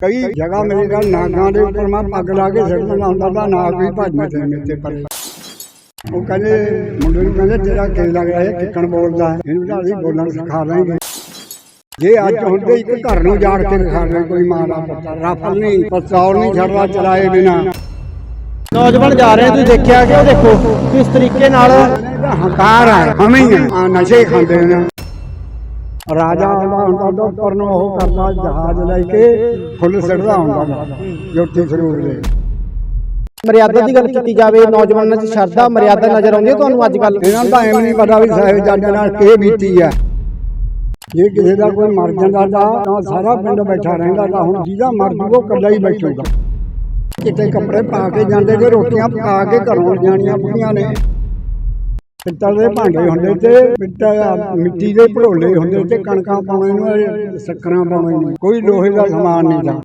ਕਈ ਜਗ੍ਹਾ ਮੇਰੇ ਨਾਲ ਨਾਗਾਂ ਦੇ ਉੱਪਰ ਮੈਂ ਪੱਗ ਲਾ ਕੇ ਸਿਰ ਹੁੰਦਾ ਤਾਂ ਨਾਗ ਵੀ ਭੱਜਦੇ ਤੇ ਮੇਰੇ ਤੇ ਪਰ ਉਹ ਕਹਿੰਦੇ ਮੁੰਡੇ ਨੂੰ ਕਹਿੰਦੇ ਤੇਰਾ ਕੀ ਲੱਗ ਰਿਹਾ? ਹੈ ਕਿੱਕਣ ਬੋਲਦਾ ਹੈ। ਇਹਨੂੰ ਤਾਂ ਅਸੀਂ ਬੋਲਣ ਸਿਖਾ ਦਾਂਗੇ। ਜੇ ਅੱਜ ਹੁੰਦੇ ਇੱਕ ਘਰ ਨੂੰ ਜਾੜ ਕੇ ਦਿਖਾ ਦੇ ਕੋਈ ਮਾਂ ਦਾ ਪੁੱਤ। ਰਾਫਲ ਨਹੀਂ ਪਸਤੌਲ ਨਹੀਂ ਛੱਡਦਾ ਚਲਾਏ ਬਿਨਾ। ਨੌਜਵਾਨ ਜਾ ਰਹੇ ਤੁਸੀਂ ਦੇਖਿਆ ਕਿ ਉਹ ਦੇਖੋ ਕਿਸ ਤਰੀਕੇ ਨਾਲ ਹੰਕਾਰ ਹੈ ਹਮੇ ਨਸ਼ੇ ਖਾਂਦੇ ਨੇ। ਰਾਜਾ ਆਉਂਦਾ ਹੁੰਦਾ ਤਾਂ ਉੱਪਰ ਨੂੰ ਉਹ ਕਰਦਾ ਜਹਾਜ਼ ਲੈ ਕੇ ਫੁੱਲ ਸਿੱਟਦਾ ਹੁੰਦਾ ਜੋਤੀ ਸਰੂਪ ਦੇ। ਮਰਿਆਦਾ ਦੀ ਗੱਲ ਕੀਤੀ ਜਾਵੇ ਨੌਜਵਾਨਾਂ 'ਚ ਸ਼ਰਧਾ ਮਰਿਆਦਾ ਨਜ਼ਰ ਆਉਂਦੀ ਹੈ ਤੁਹਾਨੂੰ ਅੱਜ ਕੱਲ ਇਹਨਾਂ ਨੂੰ ਤਾਂ ਐਵੇਂ ਨਹੀਂ ਪਤਾ ਵੀ ਸਾਹਿਬ ਜਾਦੇ ਨਾਲ ਕੀ ਬੀਤੀ ਹੈ ਜੇ ਕਿਸੇ ਦਾ ਕੋਈ ਮਰ ਜਾਂਦਾ ਤਾਂ ਸਾਰਾ ਪਿੰਡ ਬੈਠਾ ਰਹਿੰਦਾ ਤਾਂ ਹੁਣ ਜਿਹਦਾ ਮਰ ਜੂ ਉਹ ਇਕੱਲਾ ਹੀ ਬੈਠੂਗਾ। ਕਿਤੇ ਕੱਪੜੇ ਪਾ ਕੇ ਜਾਂਦੇ ਤੇ ਰੋਟੀਆਂ ਪਕਾ ਕੇ ਘਰੋਂ ਲਿਜਾਣੀਆਂ ਬੁੜੀਆਂ ਨੇ। ਪਿੱਤਲ ਦੇ ਭਾਂਡੇ ਹੁੰਦੇ ਤੇ ਪਿੱਤਲ ਮਿੱਟੀ ਦੇ ਭੜੋਲੇ ਹੁੰਦੇ ਤੇ ਕਣਕਾਂ ਪਾਉਣੇ ਨੂੰ ਸ਼ੱਕਰਾਂ ਪਾਉਣੇ ਨੂੰ। ਕੋਈ ਲੋਹੇ ਦਾ ਸਮਾਨ ਨਹੀਂ ਤਾਂ।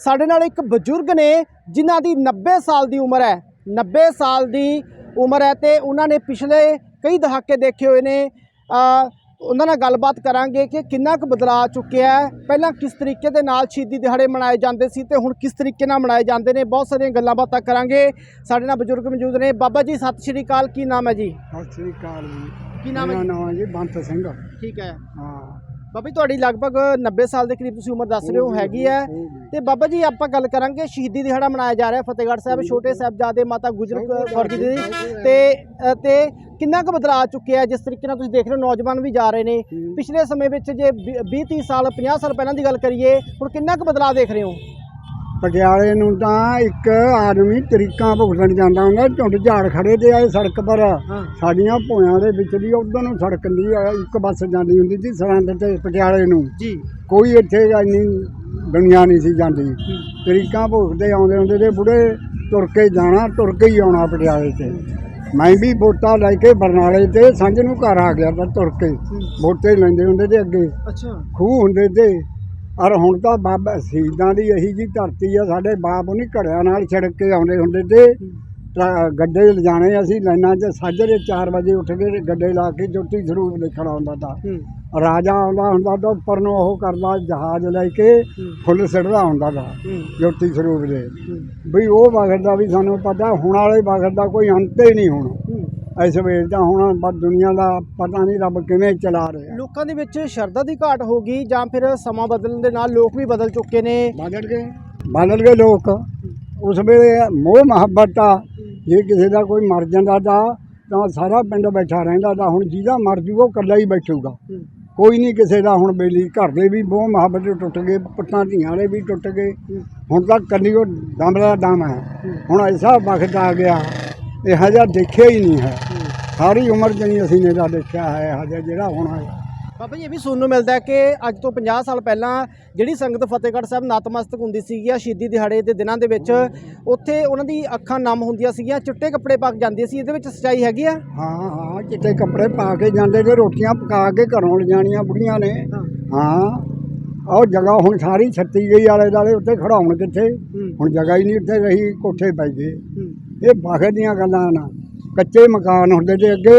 ਸਾਡੇ ਨਾਲ ਇੱਕ ਬਜ਼ੁਰਗ ਨੇ ਜਿਨ੍ਹਾਂ ਦੀ 90 ਸਾਲ ਦੀ ਉਮਰ ਹੈ। 90 ਸਾਲ ਦੀ ਉਮਰ ਹੈ ਤੇ ਉਹਨਾਂ ਨੇ ਪਿਛਲੇ ਕਈ ਦਹਾਕੇ ਦੇਖੇ ਹੋਏ ਨੇ। ਅ, ਉਹਨਾਂ ਨਾਲ ਗੱਲਬਾਤ ਕਰਾਂਗੇ ਕਿ ਕਿੰਨਾ ਕੁ ਬਦਲਾਅ ਆ ਚੁੱਕਿਆ ਹੈ। ਪਹਿਲਾਂ ਕਿਸ ਤਰੀਕੇ ਦੇ ਨਾਲ ਸ਼ਹੀਦੀ ਦਿਹਾੜੇ ਮਨਾਏ ਜਾਂਦੇ ਸੀ ਤੇ ਹੁਣ ਕਿਸ ਤਰੀਕੇ ਨਾਲ ਮਨਾਏ ਜਾਂਦੇ ਨੇ ਬਹੁਤ ਸਾਰੀਆਂ ਗੱਲਾਂ ਬਾਤਾਂ ਕਰਾਂਗੇ। ਸਾਡੇ ਨਾਲ ਬਜ਼ੁਰਗ ਮੌਜੂਦ ਨੇ। ਬਾਬਾ ਜੀ ਸਤਿ ਸ਼੍ਰੀ ਅਕਾਲ। ਕੀ ਨਾਮ ਹੈ ਜੀ? ਸਤਿ ਸ੍ਰੀ ਅਕਾਲ ਜੀ। ਕੀ ਨਾਮ ਹੈ ਮੇਰਾ ਜੀ? ਨਾਮ ਹੈ ਜੀ ਬੰਤ ਸਿੰਘ। ਠੀਕ ਹੈ। ਹਾਂ। ਬਾਬਾ ਜੀ ਤੁਹਾਡੀ ਲਗਭਗ 90 ਸਾਲ ਦੇ ਕਰੀਬ ਤੁਸੀਂ ਉਮਰ ਦੱਸ ਰਹੇ ਹੋ ਹੈਗੀ ਹੈ। ਤੇ ਬਾਬਾ ਜੀ ਆਪਾਂ ਗੱਲ ਕਰਾਂਗੇ ਸ਼ਹੀਦੀ ਦਿਹਾੜਾ ਮਨਾਇਆ ਜਾ ਰਿਹਾ ਫਤਿਹਗੜ੍ਹ ਸਾਹਿਬ ਛੋਟੇ ਸਾਹਿਬਜ਼ਾਦੇ ਮਾਤਾ ਗੁਜਰ ਕੌਰ ਜੀ ਦੀ। ਤੇ ਤੇ ਕਿੰਨਾ ਕੁ ਬਦਲਾਅ ਚੁੱਕਿਆ ਜਿਸ ਤਰੀਕੇ ਨਾਲ ਤੁਸੀਂ ਦੇਖ ਰਹੇ ਹੋ ਨੌਜਵਾਨ ਵੀ ਜਾ ਰਹੇ ਨੇ। ਪਿਛਲੇ ਸਮੇਂ ਵਿੱਚ ਜੇ 20 30 ਸਾਲ 50 ਸਾਲ ਪਹਿਲਾਂ ਦੀ ਗੱਲ ਕਰੀਏ ਹੁਣ ਕਿੰਨਾ ਕੁ ਬਦਲਾਅ ਦੇਖ ਰਹੇ ਹੋ? ਪਟਿਆਲੇ ਨੂੰ ਤਾਂ ਇੱਕ ਆਦਮੀ ਤਰੀਕਾਂ ਭੁਗਤਣ ਜਾਂਦਾ ਹੁੰਦਾ ਝੁੰਡ ਝਾੜ ਖੜੇ ਤੇ ਆਏ ਸੜਕ ਪਰ। ਸਾਡੀਆਂ ਭੋਇਆਂ ਦੇ ਵਿੱਚ ਦੀ ਉਧਰ ਨੂੰ ਸੜਕ ਦੀ ਆ, ਇੱਕ ਬੱਸ ਜਾਂਦੀ ਹੁੰਦੀ ਸੀ ਸਰਹੰਦ ਤੇ ਪਟਿਆਲੇ ਨੂੰ। ਜੀ। ਕੋਈ ਇੱਥੇ ਇੰਨੀ ਦੁਨੀਆ ਨਹੀਂ ਸੀ ਜਾਂਦੀ। ਤਰੀਕਾਂ ਭੁਗਤਦੇ ਆਉਂਦੇ ਹੁੰਦੇ ਤੇ ਬੁੜੇ ਤੁਰ ਕੇ ਜਾਣਾ ਤੁਰ ਕੇ ਹੀ ਆਉਣਾ ਪਟਿਆਲੇ ਤੇ। ਮੈਂ ਵੀ ਵੋਟਾਂ ਲੈ ਕੇ ਬਰਨਾਲੇ ਤੇ ਸਾਂਝ ਨੂੰ ਘਰ ਆ ਗਿਆ ਤਾਂ ਤੁਰ ਕੇ। ਵੋਟੇ ਲੈਂਦੇ ਹੁੰਦੇ ਤੇ ਅੱਗੇ। ਅੱਛਾ। ਖੂਹ ਹੁੰਦੇ ਤੇ ਔਰ ਹੁਣ ਤਾਂ ਬਾਬਾ ਸ਼ਹੀਦਾਂ ਦੀ ਇਹੀ ਜੀ ਧਰਤੀ ਆ ਸਾਡੇ ਬਾਪ ਉਹਨੀ ਘੜਿਆਂ ਨਾਲ ਛਿੜਕ ਕੇ ਆਉਂਦੇ ਹੁੰਦੇ ਤੇ ਗੱਡੇ ਲਿਜਾਣੇ ਅਸੀਂ ਲਾਈਨਾਂ 'ਚ ਸਾਜਰੇ 4 ਵਜੇ ਉੱਠ ਕੇ ਗੱਡੇ ਲਾ ਕੇ ਜੋਤੀ ਸਰੂਪ ਦੇਖਣਾ ਹੁੰਦਾ ਤਾਂ। ਰਾਜਾ ਆਉਂਦਾ ਹੁੰਦਾ ਤਾਂ ਉੱਪਰ ਨੂੰ ਉਹ ਕਰਦਾ ਜਹਾਜ਼ ਲੈ ਕੇ ਫੁੱਲ ਸਿੱਟਦਾ ਹੁੰਦਾ ਤਾਂ ਜੋਤੀ ਸਰੂਪ ਦੇ। ਵੀ ਉਹ ਵਕਤ ਦਾ ਵੀ ਸਾਨੂੰ ਪਤਾ ਹੁਣ ਵਾਲੇ ਵਕਤ ਦਾ ਕੋਈ ਅੰਤ ਹੀ ਨਹੀਂ ਹੁਣ। ਇਸ ਵੇਲੇ ਤਾਂ ਹੁਣ ਬਸ ਦੁਨੀਆ ਦਾ ਪਤਾ ਨਹੀਂ ਰੱਬ ਕਿਵੇਂ ਚਲਾ ਰਿਹਾ। ਲੋਕਾਂ ਦੇ ਵਿੱਚ ਸ਼ਰਧਾ ਦੀ ਘਾਟ ਹੋ ਗਈ ਜਾਂ ਫਿਰ ਸਮਾਂ ਬਦਲਣ ਦੇ ਨਾਲ ਲੋਕ ਵੀ ਬਦਲ ਚੁੱਕੇ ਨੇ। ਬਦਲ ਗਏ। ਬਦਲ ਗਏ ਲੋਕ। ਉਸ ਵੇਲੇ ਮੋਹ ਮੁਹੱਬਤ ਆ। ਜੇ ਕਿਸੇ ਦਾ ਕੋਈ ਮਰ ਜਾਂਦਾ ਤਾਂ ਤਾਂ ਸਾਰਾ ਪਿੰਡ ਬੈਠਾ ਰਹਿੰਦਾ ਤਾਂ। ਹੁਣ ਜਿਹਦਾ ਮਰ ਜੂ ਉਹ ਇਕੱਲਾ ਹੀ ਬੈਠੂਗਾ। ਕੋਈ ਨਹੀਂ ਕਿਸੇ ਦਾ ਹੁਣ ਬੇਲੀ ਘਰ ਦੇ ਵੀ ਮੋਹ ਮੁਹੱਬਤ ਟੁੱਟ ਗਏ ਪੁੱਤਾਂ ਧੀਆਂ ਵਾਲੇ ਵੀ ਟੁੱਟ ਗਏ। ਹੁਣ ਤਾਂ ਕੱਲੀ ਉਹ ਦਮ ਦਾ ਦਮ ਹੈ। ਹੁਣ ਐਸਾ ਵਕਤ ਆ ਗਿਆ ਇਹੋ ਜਿਹਾ ਦੇਖਿਆ ਹੀ ਨਹੀਂ ਹੈ। ਸਾਰੀ ਉਮਰ ਨਹੀਂ ਅਸੀਂ ਨੇ ਤਾਂ ਦੇਖਿਆ ਹੈ ਇਹੋ ਜਿਹਾ ਜਿਹੜਾ ਹੋਣਾ ਹੈ। ਬਾਬਾ ਜੀ ਇਹ ਵੀ ਸੁਣਨ ਨੂੰ ਮਿਲਦਾ ਹੈ ਕਿ ਅੱਜ ਤੋਂ 50 ਸਾਲ ਪਹਿਲਾਂ ਜਿਹੜੀ ਸੰਗਤ ਫਤਿਹਗੜ੍ਹ ਸਾਹਿਬ ਨਤਮਸਤਕ ਹੁੰਦੀ ਸੀਗੀ ਸ਼ਹੀਦੀ ਦਿਹਾੜੇ ਦੇ ਦਿਨਾਂ ਦੇ ਵਿੱਚ ਉੱਥੇ ਉਹਨਾਂ ਦੀ ਅੱਖਾਂ ਨਮ ਹੁੰਦੀਆਂ ਸੀਗੀਆਂ ਚਿੱਟੇ ਕੱਪੜੇ ਪਾ ਕੇ ਜਾਂਦੀਆਂ ਸੀ ਇਹਦੇ ਵਿੱਚ ਸੱਚਾਈ ਹੈਗੀ ਆ? ਹਾਂ ਹਾਂ ਚਿੱਟੇ ਕੱਪੜੇ ਪਾ ਕੇ ਜਾਂਦੇ ਤੇ ਰੋਟੀਆਂ ਪਕਾ ਕੇ ਘਰੋਂ ਲਿਜਾਣੀਆਂ ਬੁੜੀਆਂ ਨੇ। ਹਾਂ। ਉਹ ਜਗ੍ਹਾ ਹੁਣ ਸਾਰੀ ਛੱਤੀ ਗਈ ਆਲੇ ਦਾਲੇ ਉੱਤੇ ਖੜਾਉਣ ਕਿੱਥੇ? ਹੁਣ ਜਗ੍ਹਾ ਹੀ ਨਹੀਂ ਉੱਥੇ ਰਹੀ ਕੋਠੇ ਪੈ ਗਏ। ਇਹ ਬਾਖੇ ਦੀਆਂ ਗੱਲਾਂ ਨਾ। ਕੱਚੇ ਮਕਾਨ ਹੁੰਦੇ ਤੇ ਅੱਗੇ।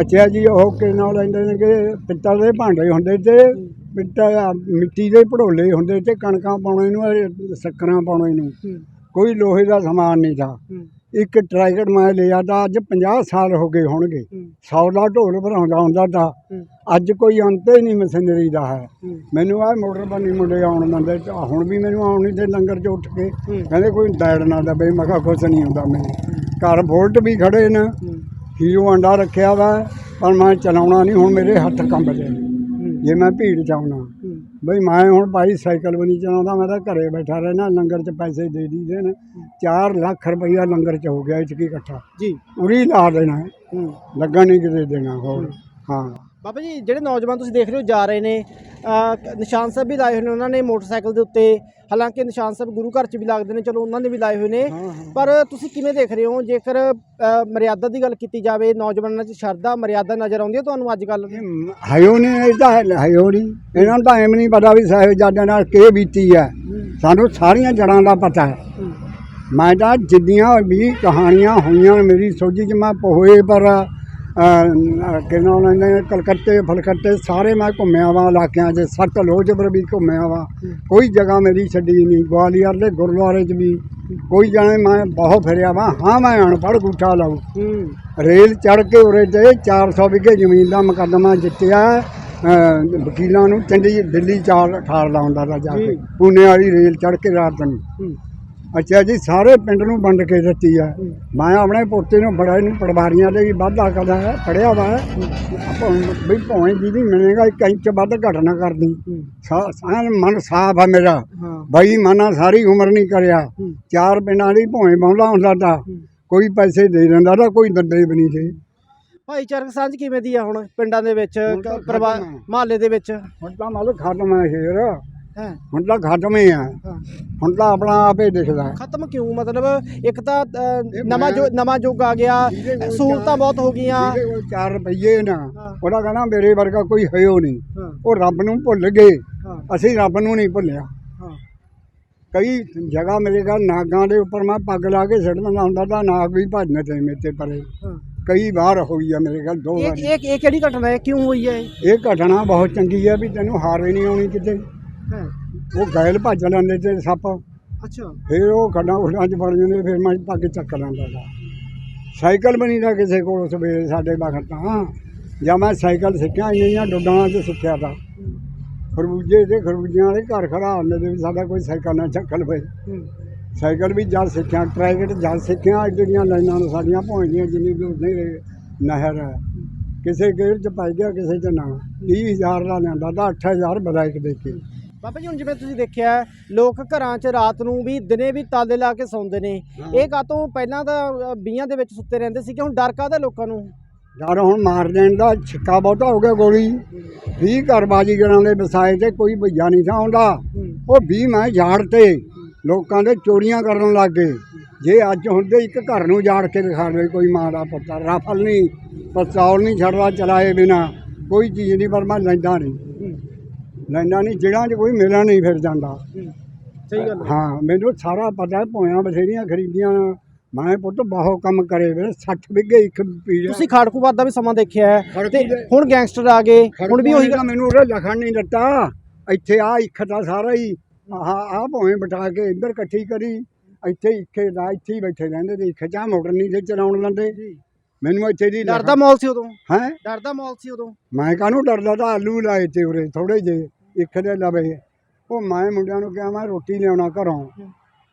ਅੱਛਾ ਜੀ ਉਹ ਕਿ ਨਾਲ ਲੈਂਦੇ ਨੇ ਕਿ ਪਿੱਤਲ ਦੇ ਭਾਂਡੇ ਹੁੰਦੇ ਤੇ ਪਿੱਤਲ ਮਿੱਟੀ ਦੇ ਭੜੋਲੇ ਹੁੰਦੇ ਤੇ ਕਣਕਾਂ ਪਾਉਣੇ ਨੂੰ ਸ਼ੱਕਰਾਂ ਪਾਉਣੇ ਨੂੰ। ਕੋਈ ਲੋਹੇ ਦਾ ਸਮਾਨ ਨਹੀਂ ਥਾ। ਇੱਕ ਟਰੈਕਟਰ ਮੈਂ ਲਿਆ ਤਾਂ ਅੱਜ 50 ਸਾਲ ਹੋ ਗਏ ਹੋਣਗੇ। 100 ਦਾ ਢੋਲ ਭਰਾਉਂਦਾ ਹੁੰਦਾ ਤਾਂ। ਅੱਜ ਕੋਈ ਅੰਤ ਹੀ ਨਹੀਂ ਮਸ਼ੀਨਰੀ ਦਾ ਹੈ। ਮੈਨੂੰ ਆ ਮੋਟਰ ਬੰਨੀ ਮੁੰਡੇ ਆਉਣ ਦਿੰਦੇ ਹੁਣ ਵੀ ਮੈਨੂੰ ਆਉਣੀ ਤੇ ਲੰਗਰ ਚ ਉੱਠ ਕੇ। ਕਹਿੰਦੇ ਕੋਈ ਦੈੜ ਨਾ ਦਬੇ ਮੈਂ ਕਿਹਾ ਕੁਛ ਨਹੀਂ ਹੁੰਦਾ ਮੈਨੂੰ। ਘਰ ਵੋਲਟ ਵੀ ਖੜੇ ਨੇ। ਹੀਰੋ ਅੰਡਾ ਰੱਖਿਆ ਵਾ ਪਰ ਮੈਂ ਚਲਾਉਣਾ ਨਹੀਂ ਹੁਣ ਮੇਰੇ ਹੱਥ ਕੰਬਦੇ ਜੇ ਮੈਂ ਭੀੜ ਚ ਆਉਣਾ ਬਈ ਮੈਂ ਹੁਣ ਭਾਈ ਸਾਈਕਲ ਵੀ ਨਹੀਂ ਚਲਾਉਂਦਾ ਮੈਂ ਤਾਂ ਘਰੇ ਬੈਠਾ ਰਹਿਣਾ ਲੰਗਰ ਚ ਪੈਸੇ ਦੇ ਦੀਦੇ ਨੇ। 4 ਲੱਖ ਰੁਪਈਆ ਲੰਗਰ ਚ ਹੋ ਗਿਆ ਇਤਕੀ ਇਕੱਠਾ। ਜੀ। ਉਰੀ ਲਾ ਦੇਣਾ। ਹੈ। ਲੱਗਣ ਨਹੀਂ ਕਿਤੇ ਦੇਣਾ ਹੋਰ। ਹਾਂ। ਬਾਬਾ ਜੀ ਜਿਹੜੇ ਨੌਜਵਾਨ ਤੁਸੀਂ ਦੇਖ ਰਹੇ ਹੋ ਜਾ ਰਹੇ ਨੇ ਨਿਸ਼ਾਨ ਸਾਹਿਬ ਵੀ ਲਾਏ ਹੋਏ ਨੇ ਉਹਨਾਂ ਨੇ ਮੋਟਰਸਾਈਕਲ ਦੇ ਉੱਤੇ ਹਾਲਾਂਕਿ ਨਿਸ਼ਾਨ ਸਾਹਿਬ ਗੁਰੂ ਘਰ 'ਚ ਵੀ ਲੱਗਦੇ ਨੇ ਚਲੋ ਉਹਨਾਂ ਨੇ ਵੀ ਲਾਏ ਹੋਏ ਨੇ ਪਰ ਤੁਸੀਂ ਕਿਵੇਂ ਦੇਖ ਰਹੇ ਹੋ? ਜੇਕਰ ਮਰਿਆਦਾ ਦੀ ਗੱਲ ਕੀਤੀ ਜਾਵੇ ਨੌਜਵਾਨਾਂ 'ਚ ਸ਼ਰਧਾ ਮਰਿਆਦਾ ਨਜ਼ਰ ਆਉਂਦੀ ਹੈ ਤੁਹਾਨੂੰ ਅੱਜ ਕੱਲ ਹਾਇਓ ਨਹੀਂ ਇਹਦਾ ਹਾਇਓ ਨਹੀਂ। ਇਹਨਾਂ ਨੂੰ ਤਾਂ ਐਵੇਂ ਨਹੀਂ ਪਤਾ ਵੀ ਸਾਹਿਬਜ਼ਾਦਿਆਂ ਨਾਲ ਕੀ ਬੀਤੀ ਹੈ ਸਾਨੂੰ ਸਾਰੀਆਂ ਜੜਾਂ ਦਾ ਪਤਾ ਹੈ। ਮੈਂ ਤਾਂ ਜਿੰਨੀਆਂ ਵੀ ਕਹਾਣੀਆਂ ਹੋਈਆਂ ਮੇਰੀ ਸੋਝੀ 'ਚ ਮੈਂ ਪੋਏ ਪਰ ਕਿਨਾਂ ਨੇ ਕਲਕੱਤੇ ਫਲਕੱਤੇ ਸਾਰੇ ਮੈਂ ਘੁੰਮਿਆ ਵਾਂ ਇਲਾਕਿਆਂ 'ਚ ਸਤਲੁਜ ਪਰ ਵੀ ਘੁੰਮਿਆ ਵਾਂ। ਕੋਈ ਜਗ੍ਹਾ ਮੇਰੀ ਛੱਡੀ ਨਹੀਂ ਗਵਾਲੀਅਰ ਦੇ ਗੁਰਦੁਆਰੇ 'ਚ ਵੀ। ਕੋਈ ਜਾਣੇ ਮੈਂ ਬਹੁਤ ਫਿਰਿਆ ਵਾਂ। ਹਾਂ ਮੈਂ ਅਨਪੜ੍ਹ ਗੁੱਠਾ ਲਾਉ ਰੇਲ ਚੜ ਕੇ ਉਰੇ ਤੇ 400 ਵਿਗੇ ਜ਼ਮੀਨ ਦਾ ਮੁਕੱਦਮਾ ਜਿੱਤਿਆ। ਵਕੀਲਾਂ ਨੂੰ ਚੰਡੀ ਦਿੱਲੀ ਚਾਲ ਠਾਲ ਲਾਉਂਦਾ ਤਾ ਜਾ ਕੇ। ਪੂਨੇ ਵਾਲੀ ਰੇਲ ਚੜ ਕੇ ਰਾਤ ਨੂੰ। ਅੱਛਾ ਜੀ ਸਾਰੇ ਪਿੰਡ ਨੂੰ ਵੰਡ ਕੇ ਦਿੱਤੀ ਆ। ਹੂੰ। ਮੈਂ ਆਪਣੇ ਪੋਤੇ ਨੂੰ ਬੜਾ ਇਹਨੂੰ ਪਟਵਾਰੀਆਂ ਦੇ ਵੀ ਵਾਧਾ ਕਰਦਾ ਹੈ ਪੜਿਆ ਵਾ ਆਪਾਂ ਵੀ ਭਾਵੇਂ ਜਿਹਦੀ ਮਿਲੇਗਾ ਇੱਕ ਇੰਚ ਵੱਧ ਘਟ ਨਾ ਕਰਦੀ। ਸਾ- ਮਨ ਸਾਫ਼ ਆ ਮੇਰਾ। ਬਾਈ ਮਾਨਾ ਸਾਰੀ ਉਮਰ ਨਹੀਂ ਕਰਿਆ। ਚਾਰ ਪਿੰਡਾਂ ਦੀ ਭੋਏ ਬਾਉਂਦਾ ਹੁੰਦਾ ਤਾਂ। ਕੋਈ ਪੈਸੇ ਦੇ ਦਿੰਦਾ ਤਾਂ ਕੋਈ ਦਿੰਦੇ ਵੀ ਨਹੀਂ ਸੀ। ਭਾਈਚਾਰਕ ਸਾਂਝ ਕਿਵੇਂ ਦੀ ਆ ਹੁਣ ਪਿੰਡਾਂ ਦੇ ਵਿੱਚ ਪਰਿਵਾਰ। ਮਹੱਲੇ ਦੇ ਵਿੱਚ? ਹੁਣ ਤਾਂ ਮਤਲਬ ਖਤਮ ਹੈ ਸ਼ੇਰ। ਹੁਣ ਤਾਂ ਖਤਮ ਹੀ ਆ। ਹਾਂ। ਹੁਣ ਤਾਂ ਆਪਣਾ ਆਪੇ ਦਿਖਦਾ। ਖਤਮ ਕਿਉਂ? ਮਤਲਬ ਇੱਕ ਤਾਂ ਨਵਾਂ ਜੋ ਨਵਾਂ ਯੁੱਗ ਆ ਗਿਆ। ਸਹੂਲਤਾਂ ਬਹੁਤ ਹੋ ਗਈਆਂ। ਜਿਹਦੇ ਕੋਲ 4 ਰੁਪਏ ਨਾ ਹਾਂ। ਉਹਦਾ ਕਹਿੰਦਾ ਮੇਰੇ ਵਰਗਾ ਕੋਈ ਹੈ ਓ ਨਹੀਂ। ਹਾਂ। ਉਹ ਰੱਬ ਨੂੰ ਭੁੱਲ ਗਏ। ਹਾਂ। ਅਸੀਂ ਰੱਬ ਨੂੰ ਨਹੀਂ ਭੁੱਲਿਆ। ਹਾਂ। ਕਈ ਜਗ੍ਹਾ ਮੇਰੇ ਘਰ ਨਾਗਾਂ ਦੇ ਉੱਪਰ ਮੈਂ ਪੱਗ ਲਾ ਕੇ ਸਿੱਟ ਦਿੰਦਾ ਹੁੰਦਾ ਤਾਂ ਨਾਗ ਵੀ ਭੱਜਨੇ ਤੇ ਮੇਤੇ ਪਰੇ। ਹਾਂ। ਕਈ ਵਾਰ ਹੋਈ ਆ ਮੇਰੇ ਘਰ ਦੋ ਵਾਰ। ਇਹ ਇਹ ਕਿਹੜੀ ਘਟਨਾ ਹੈ? ਕਿਉਂ ਹੋਈ ਹੈ ਇਹ? ਇਹ ਘਟਨਾ ਬਹੁਤ ਚੰਗੀ ਹੈ ਵੀ ਤੈਨੂੰ ਹਾਰ ਵੀ ਨਹੀਂ ਆਉਣੀ ਕਿਤੇ। ਹਾਂ ਉਹ ਗੈਲ ਭੱਜ ਲੈਂਦੇ ਤੇ ਸੱਪ। ਅੱਛਾ। ਫਿਰ ਉਹ ਖੱਡਾਂ ਖੁੱਡਾਂ 'ਚ ਵੜ ਜਾਂਦੇ ਫਿਰ ਮੈਂ ਪੱਗ ਚੱਕ ਲੈਂਦਾ ਤਾ ਸਾਈਕਲ ਬਣੀ ਦਾ ਕਿਸੇ ਕੋਲ ਸਵੇਰੇ ਸਾਡੇ ਵਕਤ ਤਾਂ। ਜਾਂ ਮੈਂ ਸਾਈਕਲ ਸਿੱਖਿਆ ਇੰਨੀਆਂ ਡੁੱਡਾਂ 'ਚ ਸਿੱਖਿਆ ਤਾ। ਖਰਬੂਜੇ ਤੇ ਖਰਬੂਜਿਆਂ ਵਾਲੇ ਘਰ ਖੜਾ ਹੁੰਦੇ ਤੇ ਵੀ ਸਾਡਾ ਕੋਈ ਸਾਈਕਲ ਨਾ ਚੱਕ ਲਵੇ। ਹੂੰ। ਸਾਈਕਲ ਵੀ ਜਦ ਸਿੱਖਿਆ ਟਰੈਕਟ ਜਦ ਸਿੱਖਿਆ ਜਿਹੜੀਆਂ ਲਾਈਨਾਂ ਨੂੰ ਸਾਡੀਆਂ ਪਹੁੰਚਦੀਆਂ ਜਿੰਨੀ ਵੀ ਨਹੀਂ ਰਹੇ ਨਹਿਰ। ਹੈ ਕਿਸੇ ਗੇਰ ਚ ਪਾਈ ਗਿਆ ਕਿਸੇ ਚ ਨਾ। 20000 ਦਾ ਲਿਆਂਦਾ ਤਾਂ 8000 ਬਰਾਈਕ ਦੇ ਕੇ। ਬਾਬਾ ਜੀ ਹੁਣ ਜਿਵੇਂ ਤੁਸੀਂ ਦੇਖਿਆ ਲੋਕ ਘਰਾਂ 'ਚ ਰਾਤ ਨੂੰ ਵੀ ਦਿਨੇ ਵੀ ਤਾਲੇ ਲਾ ਕੇ ਸੌਂਦੇ ਨੇ। ਇਹ ਕਾਤੋਂ ਪਹਿਲਾਂ ਤਾਂ ਬੀਆਂ ਦੇ ਵਿੱਚ ਸੁੱਤੇ ਰਹਿੰਦੇ ਸੀ ਕਿ ਹੁਣ ਡਰ ਕਾਹਦਾ ਲੋਕਾਂ ਨੂੰ? ਡਰ ਹੁਣ ਮਾਰ ਦੇਣ ਦਾ ਛਿੱਕਾ ਬਹੁਤਾ ਹੋ ਗਿਆ ਗੋਲੀ। 20 ਘਰ ਬਾਜੀਗਰਾਂ ਦੇ ਵਸਾਏ ਤੇ ਕੋਈ ਭਈਆ ਨਹੀਂ ਥਾ ਆਉਂਦਾ। ਹੂੰ। ਉਹ 20 ਮੈਂ ਝਾੜ ਤੇ ਲੋਕਾਂ ਦੇ ਚੋਰੀਆਂ ਕਰਨ ਲੱਗ ਗਏ। ਜੇ ਅੱਜ ਹੁੰਦੇ ਇੱਕ ਘਰ ਨੂੰ ਝਾੜ ਕੇ ਦਿਖਾ ਦੇ ਕੋਈ ਮਾਂ ਦਾ ਪੁੱਤ ਰਾਫਲ ਨਹੀਂ ਪਸਤੌਲ ਨਹੀਂ ਛੱਡਦਾ ਚਲਾਏ ਬਿਨਾ। ਕੋਈ ਚੀਜ਼ ਨਹੀਂ ਪਰ ਮੈਂ ਲੈਂਦਾ ਨਹੀਂ। ਲੈਂਦਾ ਨਹੀਂ ਜਿਹੜਾ 'ਚ ਕੋਈ ਮਿਲਣਾ ਨਹੀਂ ਫਿਰ ਜਾਂਦਾ। ਸਹੀ ਗੱਲ ਹੈ। ਮੈਨੂੰ ਸਾਰਾ ਪਤਾ ਹੈ ਭੋਇਆਂ ਬਥੇਰੀਆਂ ਖਰੀਦੀਆਂ ਮੈਂ ਪੁੱਤ ਬਹੁਤ ਕੰਮ ਕਰੇ ਵੇ 60 ਵਿਗੇ ਇੱਕ ਪੀੜਾ ਤੁਸੀਂ ਖਾੜਕੂਵਾਦ ਦਾ ਵੀ ਸਮਾਂ ਦੇਖਿਆ ਹੈ। ਤੇ ਹੁਣ ਗੈਂਗਸਟਰ ਆ ਗਏ ਹੁਣ ਵੀ ਉਹੀ ਗੱਲ- ਮੈਨੂੰ ਉਹ ਲਖਣ ਨਹੀਂ ਦਿੱਤਾ। ਇੱਥੇ ਆ ਇੱਕ ਦਾ ਸਾਰਾ ਹੀ ਆਹ ਆ ਭੋਏ ਬਟਾ ਕੇ ਇੱਧਰ ਇਕੱਠੀ ਕਰੀ। ਇੱਥੇ ਇੱਕੇ ਦਾ ਇੱਥੇ ਬੈਠੇ ਰਹਿੰਦੇ ਤੇ ਚਾਹ ਮੋਟਰ ਨਹੀਂ ਤੇ ਚਲਾਉਣ ਦਿੰਦੇ। ਮੈਨੂੰ ਇੱਥੇ ਦੀ ਡਰ ਦਾ ਮਾਹੌਲ ਸੀ ਉਦੋਂ? ਹੈ? ਡਰ ਦਾ ਮਾਹੌਲ ਸੀ ਉਦੋਂ? ਮੈਂ ਕਾਹਨੂੰ ਡਰਦਾ? ਤਾਂ ਆਲੂ ਲਾਏ ਤੇ ਉਰੇ ਥੋੜੇ ਜੇ ਇੱਕ ਦੇ ਲਵੇ। ਉਹ ਮੈਂ ਮੁੰਡਿਆਂ ਨੂੰ ਕਿਹਾ ਮੈਂ ਰੋਟੀ ਲਿਆਉਣਾ ਘਰੋਂ।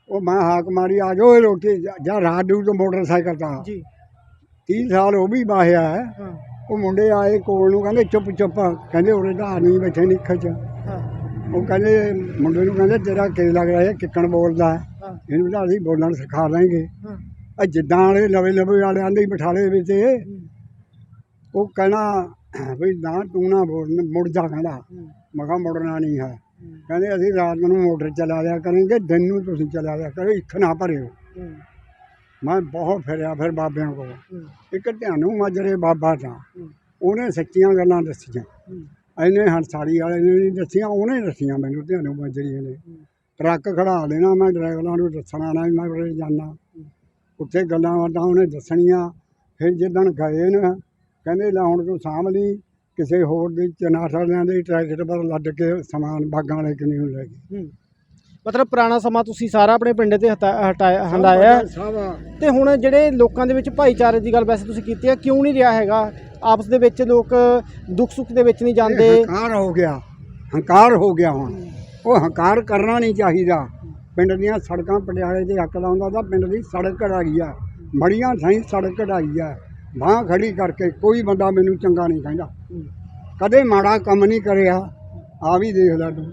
ਉਹ ਮੈਂ ਹਾਕ ਮਾਰੀ ਆ ਜਾਓ ਇਹ ਰੋਟੀ। ਜਾਂ- ਜਾਂ ਰਾਤ ਡੂ ਤੋਂ ਮੋਟਰਸਾਈਕਲ ਤਾਂ। ਜੀ। 30 ਸਾਲ ਉਹ ਵੀ ਬਾਹਿਆ ਹੈ। ਉਹ ਮੁੰਡੇ ਆਏ ਕੋਲ ਨੂੰ ਕਹਿੰਦੇ ਚੁੱਪ ਚੁੱਪ। ਕਹਿੰਦੇ ਉਰੇ ਤਾਂ ਨਹੀਂ ਬੈਠੇ ਨਿੱਖ ਚ। ਉਹ ਕਹਿੰਦੇ ਮੁੰਡੇ ਨੂੰ ਕਹਿੰਦੇ ਤੇਰਾ ਕੀ ਲੱਗ ਰਿਹਾ? ਹੈ ਕਿੱਕਣ ਬੋਲਦਾ ਇਹਨੂੰ ਤਾਂ ਅਸੀਂ ਬੋਲਣ ਸਿਖਾ ਦਾਂਗੇ। ਹਾਂ। ਆ ਜਿੱਦਾਂ ਵਾਲੇ ਲਵੇ ਲਵੇ ਵਾਲਿਆਂ ਦੇ ਹੀ ਬਿਠਾ ਲਏ ਵਿੱਚ ਉਹ ਕਹਿਣਾ ਵੀ ਨਾ ਤੂੰ ਨਾ ਬੋਲ ਮੁੜ ਜਾ ਕਹਿੰਦਾ। ਮੈਂ ਕਿਹਾ ਮੁੜਨਾ ਨਹੀਂ ਹੈ। ਕਹਿੰਦੇ ਅਸੀਂ ਰਾਤ ਨੂੰ ਮੋਟਰ ਚਲਾ ਲਿਆ ਕਰਾਂਗੇ ਦਿਨ ਨੂੰ ਤੁਸੀਂ ਚਲਾ ਲਿਆ ਕਰੋ ਇੱਕ ਨਾ ਭਰਿਓ। ਹੂੰ, ਮੈਂ ਬਹੁਤ ਫਿਰਿਆ ਫਿਰ ਬਾਬਿਆਂ ਕੋਲ। ਇੱਕ ਧਿਆਨੂ ਮਾਜਰੇ ਬਾਬਾ ਹੂੰ, ਉਹਨੇ ਸੱਚੀਆਂ ਗੱਲਾਂ ਦੱਸੀਆਂ। ਇਹਨੇ ਹੰਸਾਲੀ ਵਾਲੇ ਨੇ ਨਹੀਂ ਦੱਸੀਆਂ ਉਹਨੇ ਦੱਸੀਆਂ ਮੈਨੂੰ ਧਿਆਨੂ ਮਾਜਰੀ ਨੇ। ਟਰੱਕ ਖੜਾ ਲੈਣਾ ਮੈਂ ਡਰਾਈਵਰਾਂ ਨੂੰ ਦੱਸਣਾ ਨਾ ਮੈਂ ਉਰੇ ਜਾਣਾ ਉੱਥੇ ਗੱਲਾਂ ਬਾਤਾਂ ਉਹਨੇ ਦੱਸਣੀਆਂ। ਫਿਰ ਜਿੱਦਣ ਗਏ ਨਾ ਕਹਿੰਦੇ ਲੈ ਹੁਣ ਤੂੰ ਸਾਂਭ ਲਈ। ਕਿਸੇ ਹੋਰ ਦੀ ਚਨਾਥਾਂ ਦੇ ਟਰੈਕਟਰ ਪਰ ਲੱਦ ਕੇ ਸਮਾਨ ਬਾਗਾਂ ਵਾਲੇ ਕਿਨੇ ਨੂੰ ਲੈ ਗਏ। ਹੂੰ। ਮਤਲਬ ਪੁਰਾਣਾ ਸਮਾਂ ਤੁਸੀਂ ਸਾਰਾ ਆਪਣੇ ਪਿੰਡ ਤੇ ਹਟਾ- ਹਟਾਇਆ ਹੰਡਾਇਆ। ਤੇ ਹੁਣ ਜਿਹੜੇ ਲੋਕਾਂ ਦੇ ਵਿੱਚ ਭਾਈਚਾਰੇ ਦੀ ਗੱਲ ਵੈਸੇ ਤੁਸੀਂ ਕੀਤੀ ਹੈ ਕਿਉਂ ਨਹੀਂ ਰਿਹਾ ਹੈਗਾ? ਆਪਸ ਦੇ ਵਿੱਚ ਲੋਕ ਦੁੱਖ ਸੁੱਖ ਦੇ ਵਿੱਚ ਨਹੀਂ ਜਾਂਦੇ। ਹੰਕਾਰ ਹੋ ਗਿਆ। ਹੰਕਾਰ ਹੋ ਗਿਆ ਹੁਣ। ਉਹ ਹੰਕਾਰ ਕਰਨਾ ਨਹੀਂ ਚਾਹੀਦਾ। ਪਿੰਡ ਦੀਆਂ ਸੜਕਾਂ ਪਟਿਆਲੇ ਦੇ ਹੱਕ ਦਾ ਹੁੰਦਾ ਤਾਂ ਪਿੰਡ ਦੀ ਸੜਕ ਕਢਾਈ ਆ। ਮੜੀਆਂ ਥਾਈ ਸੜਕ ਕਢਾਈ ਆ। ਬਾਂਹ ਖੜੀ ਕਰਕੇ ਕੋਈ ਬੰਦਾ ਮੈਨੂੰ ਚੰਗਾ ਨਹੀਂ ਕਹਿੰਦਾ। ਕਦੇ ਮਾੜਾ ਕੰਮ ਨਹੀਂ ਕਰਿਆ ਆ ਵੀ ਦੇਖ ਲੈ ਤੂੰ।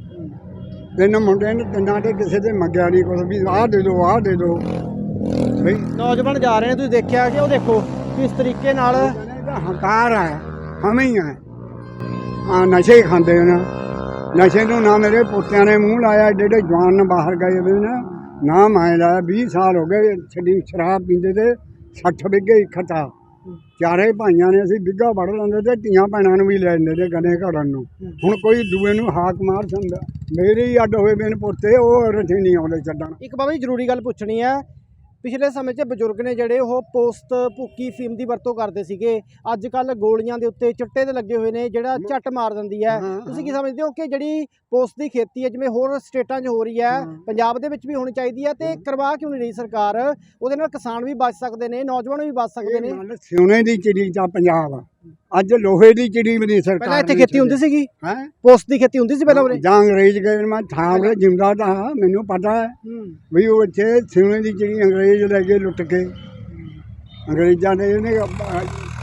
ਤਿੰਨ ਮੁੰਡੇ ਨੇ ਤਿੰਨਾਂ ਤੇ ਕਿਸੇ ਤੇ ਮੰਗਿਆ ਨਹੀਂ ਕੁਛ ਵੀ ਆਹ ਦੇ ਦਿਓ ਆਹ ਦੇ ਦਿਓ ਬਈ ਨੌਜਵਾਨ ਜਾ ਰਹੇ ਨੇ ਤੁਸੀਂ ਦੇਖਿਆ ਕਿ ਉਹ ਦੇਖੋ ਕਿਸ ਤਰੀਕੇ ਨਾਲ ਹੰਕਾਰ ਹੈ ਹਮੇ ਹੀ ਹੈ। ਆ ਨਸ਼ੇ ਖਾਂਦੇ ਨੇ। ਨਸ਼ੇ ਨੂੰ ਨਾ ਮੇਰੇ ਪੋਤਿਆਂ ਨੇ ਮੂੰਹ ਲਾਇਆ ਜਿਹੜੇ ਜਵਾਨ ਨੇ ਬਾਹਰ ਗਏ ਵੇ ਨੇ ਨਾ ਮੈਂ ਲਾਇਆ। 20 ਸਾਲ ਹੋ ਗਏ ਛੱਡੀ ਸ਼ਰਾਬ ਪੀਂਦੇ ਤੇ 60 ਵਿਗੇ ਇਕੱਠਾ ਚਾਰੇ ਭਾਈਆਂ ਨੇ ਅਸੀਂ ਬਿੱਗਾ ਵੜ ਲੈਂਦੇ ਤੇ ਧੀਆਂ ਭੈਣਾਂ ਨੂੰ ਵੀ ਲੈ ਜਾਂਦੇ ਤੇ ਗਨੇ ਘੜਨ ਨੂੰ। ਹੁਣ ਕੋਈ ਦੂਏ ਨੂੰ ਹਾਕ ਮਾਰ ਛੰਦਾ ਮੇਰੇ ਹੀ ਅੱਡ ਹੋਏ ਮੇਰੇ ਪੋਤੇ ਉਹ ਰਥੇ ਨਹੀਂ ਆਉਂਦੇ ਛੱਡਣ। ਇੱਕ ਬਾਬਾ ਜੀ ਜ਼ਰੂਰੀ ਗੱਲ ਪੁੱਛਣੀ ਹੈ ਪਿਛਲੇ ਸਮੇਂ 'ਚ ਬਜ਼ੁਰਗ ਨੇ ਜਿਹੜੇ ਉਹ ਪੋਸਟ ਭੁੱਕੀ ਫੀਮ ਦੀ ਵਰਤੋਂ ਕਰਦੇ ਸੀਗੇ। ਅੱਜ ਕੱਲ ਗੋਲੀਆਂ ਦੇ ਉੱਤੇ ਚਿੱਟੇ ਤੇ ਲੱਗੇ ਹੋਏ ਨੇ ਜਿਹੜਾ ਝੱਟ ਮਾਰ ਦਿੰਦੀ ਹੈ। ਤੁਸੀਂ ਕੀ। ਸਮਝਦੇ ਹੋ ਕਿ ਜਿਹੜੀ ਪੋਸਟ ਦੀ ਖੇਤੀ ਹੈ ਜਿਵੇਂ ਹੋਰ ਸਟੇਟਾਂ 'ਚ ਹੋ ਰਹੀ ਹੈ। ਪੰਜਾਬ ਦੇ ਵਿੱਚ ਵੀ ਹੋਣੀ ਚਾਹੀਦੀ ਹੈ ਤੇ। ਕਰਵਾ ਕਿਉਂ ਨਹੀਂ ਰਹੀ ਸਰਕਾਰ? ਉਹਦੇ ਨਾਲ ਕਿਸਾਨ ਵੀ ਬਚ ਸਕਦੇ ਨੇ ਨੌਜਵਾਨ ਵੀ ਬਚ ਸਕਦੇ ਨੇ। ਸਿਉਣੇ ਦੀ ਚਿੜੀ ਦਾ ਪੰਜਾਬ। ਅੱਜ ਲੋਹੇ ਦੀ ਚਿੜੀ ਵੀ ਨਹੀਂ ਸਰਕਾਰ ਪਹਿਲਾਂ ਇੱਥੇ ਖੇਤੀ ਹੁੰਦੀ ਸੀਗੀ। ਹੈ? ਪੋਸਟ ਦੀ ਖੇਤੀ ਹੁੰਦੀ ਸੀ ਪਹਿਲਾਂ ਉਰੇ। ਜਾਂ ਅੰਗਰੇਜ਼ ਗਏ ਮੈਂ ਥਾਂ ਜਿੰਦਾ ਹਾਂ, ਮੈਨੂੰ ਪਤਾ ਹੈ। ਵੀ ਉਹ ਇੱਥੇ ਸਿਉਣੇ ਦੀ ਚਿੜੀ ਅੰਗਰੇਜ਼ ਲੈ ਕੇ ਲੁੱਟ ਕੇ। ਅੰਗਰੇਜ਼ਾਂ ਨੇ ਇਹਨੇ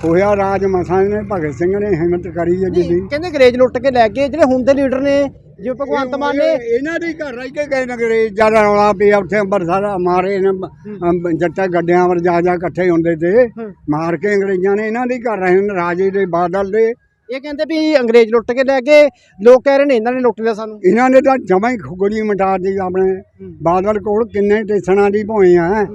ਹੋਇਆ ਰਾਜ ਮਸਾਂ ਨੇ ਭਗਤ ਸਿੰਘ ਨੇ ਹਿੰਮਤ ਕਰੀ ਹੈ ਕਹਿੰਦੇ ਅੰਗਰੇਜ਼ ਲੁੱਟ ਕੇ ਲੈ ਗਏ ਜਿਹੜੇ ਹੁਣ ਦੇ ਲੀਡਰ ਨੇ ਜਿਵੇਂ ਭਗਵੰਤ ਮਾਨ ਨੇ ਇਹ- ਇਹਨਾਂ ਦੇ ਘਰ ਰਹਿ ਕੇ ਗਏ ਨੇ ਅੰਗਰੇਜ਼ ਜਦ ਰੌਲਾ ਪਿਆ ਉੱਥੇ ਅੰਬਰਸਰ ਮਾਰੇ ਜੱਟਾ ਗੱਡਿਆਂ ਵਰ ਜਾ ਜਾ ਇਕੱਠੇ ਹੁੰਦੇ ਤੇ। ਮਾਰ ਕੇ ਅੰਗਰੇਜ਼ਾਂ ਨੇ ਇਹਨਾਂ ਦੇ ਘਰ ਰਹੇ ਨੇ ਰਾਜੇ ਦੇ ਬਾਦਲ ਦੇ। ਇਹ ਕਹਿੰਦੇ ਵੀ ਅੰਗਰੇਜ਼ ਲੁੱਟ ਕੇ ਲੈ ਗਏ ਲੋਕ ਕਹਿ ਰਹੇ ਨੇ ਇਹਨਾਂ ਨੇ ਲੁੱਟ ਲਿਆ ਸਾਨੂੰ। ਇਹਨਾਂ ਨੇ ਤਾਂ ਜਮਾਂ ਹੀ ਖੁਗੜੀ ਮਟਾ ਦਿੱਤੀ ਆਪਣੇ ਬਾਦਲ ਕੋਲ ਕਿੰਨੇ ਟੇਸਣਾ ਦੀ ਭੋਏ ਆ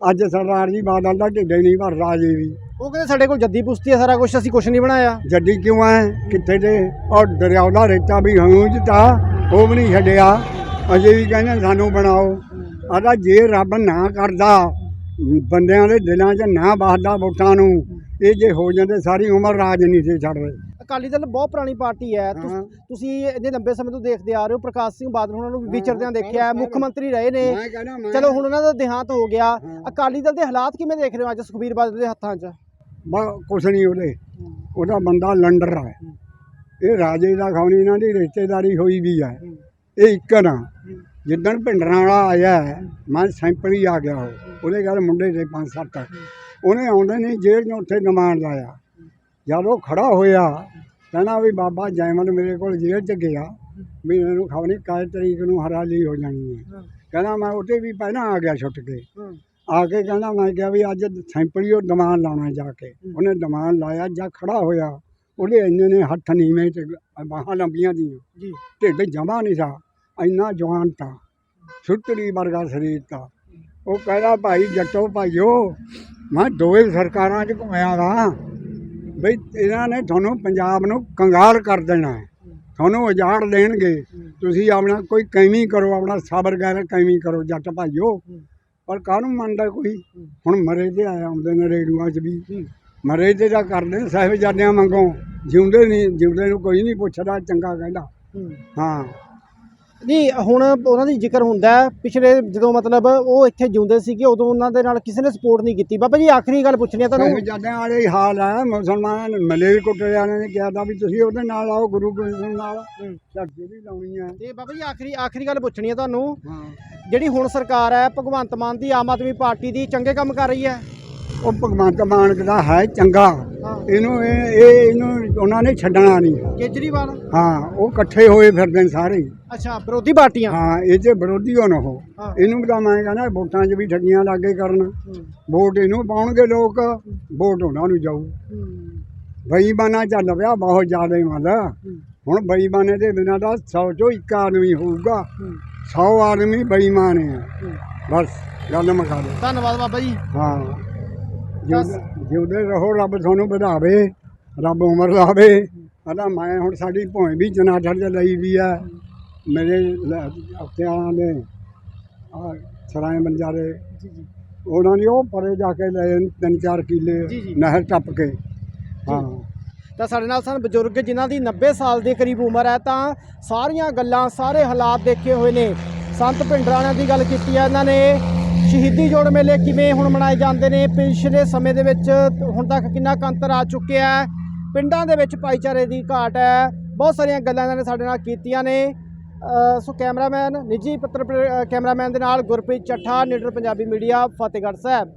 ਅੱਜ ਸਰਦਾਰ ਜੀ ਬਾਦਲ ਦਾ ਢਿੱਡ ਨਹੀਂ ਭਰਦਾ ਜੀ ਵੀ। ਉਹ ਕਹਿੰਦੇ ਸਾਡੇ ਕੋਲ ਜੱਦੀ ਪੁਸ਼ਤੀ ਹੈ ਸਾਰਾ ਕੁਝ ਅਸੀਂ ਕੁਝ ਨਹੀਂ ਬਣਾਇਆ। ਜੱਡੀ ਕਿਉਂ ਐ? ਕਿੱਥੇ ਦੇ ਔਰ ਦਰਿਆਉ ਦਾ ਰੇਤਾ ਵੀ ਹੂੰ ਤਾਂ ਉਹ ਵੀ ਨਹੀਂ ਛੱਡਿਆ। ਅਜੇ ਵੀ ਕਹਿੰਦੇ ਸਾਨੂੰ ਬਣਾਓ। ਆਦਾ ਜੇ ਰੱਬ ਨਾ ਕਰਦਾ ਬੰਦਿਆਂ ਦੇ ਦਿਲਾਂ 'ਚ ਨਾ ਬਸਦਾ ਵੋਟਾਂ ਨੂੰ ਇਹ ਜੇ ਹੋ ਜਾਂਦੇ ਸਾਰੀ ਉਮਰ ਰਾਜ ਨਹੀਂ ਸੀ ਛੱਡਦੇ ਅਕਾਲੀ ਦਲ ਬਹੁਤ ਪੁਰਾਣੀ ਪਾਰਟੀ ਹੈ। ਤੁਸ- ਹਾਂ। ਤੁਸੀਂ ਇਹਦੇ ਲੰਬੇ ਸਮੇਂ ਤੋਂ ਦੇਖਦੇ ਆ ਰਹੇ ਹੋ। ਪ੍ਰਕਾਸ਼ ਸਿੰਘ ਬਾਦਲ ਉਹਨਾਂ ਨੂੰ ਵੀ ਵਿਚਰਦਿਆਂ ਦੇਖਿਆ ਹੈ, ਮੁੱਖ ਮੰਤਰੀ ਰਹੇ ਨੇ। ਮੈਂ ਕਹਿੰਦਾ ਮੈਂ ਚਲੋ ਹੁਣ ਉਹਨਾਂ ਦਾ ਦੇਹਾਂਤ ਹੋ ਗਿਆ। ਹਾਂ। ਅਕਾਲੀ ਦਲ ਦੇ ਹਾਲਾਤ ਕਿਵੇਂ ਦੇਖ ਰਹੇ ਹੋ ਅੱਜ ਸੁਖਬੀਰ ਬਾਦਲ ਦੇ ਹੱਥਾਂ 'ਚ? ਬਾ ਕੁਛ ਨਹੀਂ ਉਹਦੇ। ਉਹਦਾ ਬੰਦਾ ਲੰਡਰ ਹੈ। ਇਹ ਰਾਜੇ ਦਾ ਖਾਣੀ ਇਹਨਾਂ ਦੀ ਰਿਸ਼ਤੇਦਾਰੀ ਹੋਈ ਵੀ ਹੈ। ਇਹ ਇੱਕ ਨਾ ਜਿੱਦਣ ਭਿੰਡਰਾਂ ਵਾਲਾ ਆਇਆ ਹੈ, ਮੈਂ ਸੈਂਪਲ ਹੀ ਆ ਗਿਆ ਉਹ। ਉਹਦੇ ਘਰ ਮੁੰਡੇ ਦੇ ਪੰਜ ਸੱਤ। ਉਹਨੇ ਆਉਂਦੇ ਨੇ ਜੇਲ੍ਹ ਨੂੰ ਉੱਥੇ ਡਿਮਾਂਡ ਲਾਇਆ। ਜਦ ਉਹ ਖੜਾ ਹੋਇਆ ਕਹਿੰਦਾ ਵੀ ਬਾਬਾ ਜੈਮਲ ਮੇਰੇ ਕੋਲ ਜੇਲ੍ਹ 'ਚ ਗਿਆ ਵੀ ਇਹਨੂੰ ਖਬਰ ਕਾਇ ਤਰੀਕ ਨੂੰ ਹਰਾਲੀ ਹੋ ਜਾਣੀ ਹੈ। ਕਹਿੰਦਾ ਮੈਂ ਉੱਥੇ ਵੀ ਪਹਿਲਾਂ ਆ ਗਿਆ ਛੁੱਟ ਕੇ। ਆ ਕੇ ਕਹਿੰਦਾ ਮੈਂ ਕਿਹਾ ਵੀ ਅੱਜ ਸੈਂਪਲ ਉਹ ਡਿਮਾਂਡ ਲਾਉਣਾ ਜਾ ਕੇ। ਉਹਨੇ ਡਿਮਾਂਡ ਲਾਇਆ ਜਾਂ ਖੜਾ ਹੋਇਆ ਉਹਦੇ ਇੰਨੇ ਨੇ ਹੱਥ ਨੀਵੇਂ ਤੇ ਬਾਹਾਂ ਲੰਬੀਆਂ ਦੀਆਂ। ਜੀ। ਢਿੱਡ ਜਮਾ ਨਹੀਂ ਸਾ ਇੰਨਾ ਜਵਾਨ ਤਾਂ ਸੁੱਤਰੀ ਵਰਗਾ ਸਰੀਰ ਤਾਂ ਉਹ ਕਹਿੰਦਾ ਭਾਈ ਜੱਟੋ ਭਾਈਓ ਮੈਂ ਦੋਵੇਂ ਸਰਕਾਰਾਂ 'ਚ ਘੁੰਮਿਆ ਵਾ। ਬਈ ਇਹਨਾਂ ਨੇ ਤੁਹਾਨੂੰ ਪੰਜਾਬ ਨੂੰ ਕੰਗਾਲ ਕਰ ਦੇਣਾ ਹੈ। ਤੁਹਾਨੂੰ ਉਜਾੜ ਦੇਣਗੇ। ਤੁਸੀਂ ਆਪਣਾ ਕੋਈ ਕੈਮੀ ਕਰੋ, ਆਪਣਾ ਸਬਰ ਗੈਰ ਕੈਮੀ ਕਰੋ, ਜੱਟ ਭਾਈਓ। ਪਰ ਕਾਹਨੂੰ ਮੰਨਦਾ ਕੋਈ? ਹੁਣ ਮਰੇ ਤੇ ਆਏ ਆਉਂਦੇ ਨੇ ਰੇਡੂਆਂ 'ਚ ਵੀ। ਮਰੇ ਤੇ ਤਾਂ ਕਰਦੇ ਨੇ ਸਾਹਿਬਜ਼ਾਦਿਆਂ ਮੰਗੋ ਜਿਉਂਦੇ ਨਹੀਂ, ਜਿਉਂਦੇ ਨੂੰ ਕੋਈ ਨਹੀਂ ਪੁੱਛਦਾ, ਚੰਗਾ ਕਹਿੰਦਾ। ਹਾਂ। ਨਹੀਂ ਹੁਣ ਉਹਨਾਂ ਦੀ ਜ਼ਿਕਰ ਹੁੰਦਾ ਪਿਛਲੇ ਜਦੋਂ ਮਤਲਬ ਉਹ ਇੱਥੇ ਜਿਉਂਦੇ ਸੀਗੇ ਉਦੋਂ ਉਹਨਾਂ ਦੇ ਨਾਲ ਕਿਸੇ ਨੇ ਸਪੋਰਟ ਨਹੀਂ ਕੀਤੀ। ਬਾਬਾ ਜੀ ਆਖਰੀ ਗੱਲ ਪੁੱਛਣੀ ਹੈ ਤੁਹਾਨੂੰ। ਸਾਹਿਬਜ਼ਾਦਿਆਂ ਵਾਲੇ ਹੀ ਹਾਲ ਹੈ ਮੁਸਲਮਾਨ ਮਲੇਰ ਕੁੱਟਿਆਂ ਨੇ ਕਿਹਾ ਵੀ ਤੁਸੀਂ ਉਹਦੇ ਨਾਲ ਆਓ ਗੁਰੂ ਗੋਬਿੰਦ ਨਾਲ। ਝੜਕੇ ਵੀ ਲਾਉਣੀ ਹੈ ਤੇ ਬਾਬਾ ਜੀ ਆਖਰੀ ਆਖਰੀ ਗੱਲ ਪੁੱਛਣੀ ਹੈ ਤੁਹਾਨੂੰ। ਜਿਹੜੀ ਹੁਣ ਸਰਕਾਰ ਹੈ ਭਗਵੰਤ ਮਾਨ ਦੀ ਆਮ ਆਦਮੀ ਪਾਰਟੀ ਦੀ ਚੰਗੇ ਕੰਮ ਕਰ ਰਹੀ ਹੈ। ਉਹ ਭਗਵੰਤ ਮਾਨ ਦਾ ਹੈ ਚੰਗਾ। ਇਹਨੂੰ ਇਹ ਇਹ ਇਹਨੂੰ ਉਹਨਾਂ ਨੇ ਛੱਡਣਾ ਨਹੀਂ ਕੇਜਰੀਵਾਲ ਹਾਂ ਉਹ ਇਕੱਠੇ ਹੋਏ ਫਿਰਦੇ ਨੇ ਸਾਰੇ ਹੀ। ਅੱਛਾ ਵਿਰੋਧੀ ਪਾਰਟੀਆਂ ਹਾਂ ਇਹ ਜੇ ਵਿਰੋਧੀ ਹੋਣ ਉਹ ਹਾਂ। ਇਹਨੂੰ ਤਾਂ ਮੈਂ ਕਹਿੰਦਾ ਵੋਟਾਂ 'ਚ ਵੀ ਠੱਗੀਆਂ ਲਾਗੇ ਕਰਨ। ਵੋਟ ਇਹਨੂੰ ਪਾਉਣਗੇ ਲੋਕ ਵੋਟ ਉਹਨਾਂ ਨੂੰ ਜਾਊ ਹੂੰ। ਬੇਈਮਾਨਾ ਚੱਲ ਪਿਆ ਬਹੁਤ ਜ਼ਿਆਦਾ ਹੀ ਮਲ। ਹੁਣ ਬੇਈਮਾਨੇ ਦੇ ਬਿਨਾਂ ਦਾ 100 ਚੋਂ ਇੱਕ ਆਦਮੀ ਹੋਊਗਾ ਹੂੰ। 100 ਆਦਮੀ ਬੇਈਮਾਨ ਹੂੰ। ਬਸ ਗੱਲ ਮੁਕਾ ਦੇ ਧੰਨਵਾਦ ਬਾਬਾ ਜੀ ਹਾਂ ਜਿਉਂਦੇ ਜਿਉਂਦੇ ਰਹੋ ਰੱਬ ਤੁਹਾਨੂੰ ਵਧਾਵੇ ਰੱਬ ਉਮਰ ਲਾਵੇ। ਆਦਾ ਮੈਂ ਹੁਣ ਸਾਡੀ ਭੋਏ ਵੀ ਜਨਾਠਰ ਚ ਲਈ ਵੀ ਆ। ਮੇਰੇ ਹਫਤਿਆਂ ਦੇ ਆ ਸਰਾਏ ਬੰਜਾਰੇ ਉਹਨਾਂ ਨੇ ਉਹ ਪਰੇ ਜਾ ਕੇ ਲਏ ਤਿੰਨ ਚਾਰ ਕਿੱਲੇ। ਨਹਿਰ ਟੱਪ ਕੇ। ਹਾਂ। ਤਾਂ ਸਾਡੇ ਨਾਲ ਸਨ ਬਜ਼ੁਰਗ ਜਿਨ੍ਹਾਂ ਦੀ 90 ਸਾਲ ਦੇ ਕਰੀਬ ਉਮਰ ਹੈ ਤਾਂ ਸਾਰੀਆਂ ਗੱਲਾਂ ਸਾਰੇ ਹਾਲਾਤ ਦੇਖੇ ਹੋਏ ਨੇ। ਸੰਤ ਭਿੰਡਰਾਣਿਆਂ ਦੀ ਗੱਲ ਕੀਤੀ ਹੈ ਇਹਨਾਂ ਨੇ। ਸ਼ਹੀਦੀ ਜੋੜ ਮੇਲੇ ਕਿਵੇਂ ਹੁਣ ਮਨਾਏ ਜਾਂਦੇ ਨੇ? ਪਿਛਲੇ ਸਮੇਂ ਦੇ ਵਿੱਚ ਹੁਣ ਤੱਕ ਕਿੰਨਾ ਕੁ ਅੰਤਰ ਆ ਚੁੱਕਿਆ ਹੈ? ਪਿੰਡਾਂ ਦੇ ਵਿੱਚ ਭਾਈਚਾਰੇ ਦੀ ਘਾਟ ਹੈ। ਬਹੁਤ ਸਾਰੀਆਂ ਗੱਲਾਂ ਇਹਨਾਂ ਨੇ ਸਾਡੇ ਨਾਲ ਕੀਤੀਆਂ ਨੇ। ਸੋ ਕੈਮਰਾਮੈਨ, ਨਿੱਜੀ ਪੱਤਰ ਕੈਮਰਾਮੈਨ ਦੇ ਨਾਲ ਗੁਰਪ੍ਰੀਤ ਚੱਠਾ ਨੀਡਰ ਪੰਜਾਬੀ ਮੀਡੀਆ, ਫਤਿਹਗੜ੍ਹ ਸਾਹਿਬ।